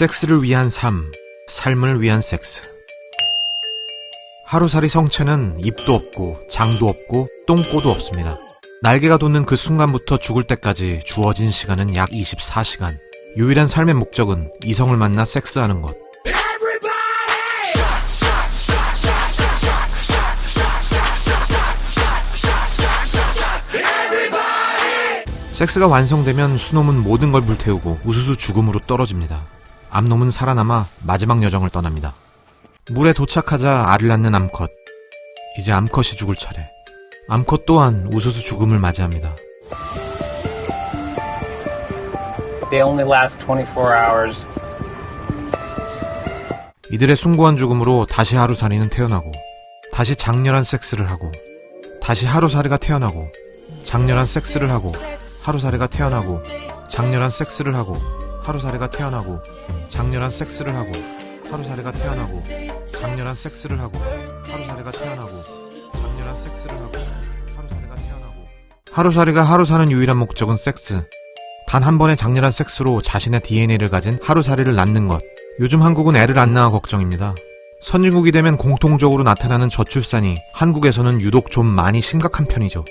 섹스를 위한 삶, 삶을 위한 섹스. 하루살이 성체는 입도 없고 장도 없고 똥꼬도 없습니다. 날개가 돋는 그 순간부터 죽을 때까지 주어진 시간은 약 24시간. 유일한 삶의 목적은 이성을 만나 섹스하는 것. 섹스가 완성되면 수놈은 모든 걸 불태우고 우수수 죽음으로 떨어집니다. 암놈은 살아남아 마지막 여정을 떠납니다. 물에 도착하자 알을 낳는 암컷. 이제 암컷이 죽을 차례. 암컷 또한 우수수 죽음을 맞이합니다. They only last 24 hours. 이들의 숭고한 죽음으로 다시 하루살이는 태어나고, 다시 장렬한 섹스를 하고, 다시 하루살이가 태어나고, 장렬한 섹스를 하고, 하루살이가 태어나고, 장렬한 섹스를 하고, 하루살이가 태어나고, 장렬한 섹스를 하고, 하루살이가 태어나고, 장렬한 섹스를 하고, 하루살이가 태어나고, 장렬한 섹스를 하고, 하루살이가 태어나고. 하루살이가 하루 사는 유일한 목적은 섹스. 단 한 번의 장렬한 섹스로 자신의 DNA를 가진 하루살이를 낳는 것. 요즘 한국은 애를 안 낳아 걱정입니다. 선진국이 되면 공통적으로 나타나는 저출산이 한국에서는 유독 좀 많이 심각한 편이죠.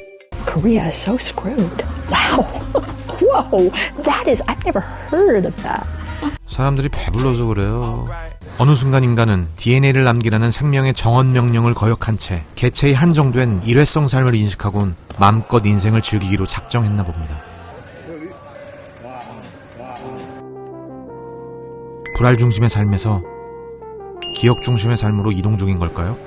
Korea is so screwed. Wow. Whoa. That is, I've never heard of that. 사람들이 배불러서 그래요. 어느 순간 인간은 DNA를 남기라는 생명의 정언 명령을 거역한 채 개체의 한정된 일회성 삶을 인식하곤 마음껏 인생을 즐기기로 작정했나 봅니다. 불알 중심의 삶에서 기억 중심의 삶으로 이동 중인 걸까요?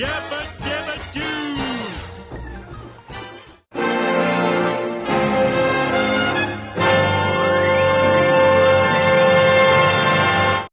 Yeah,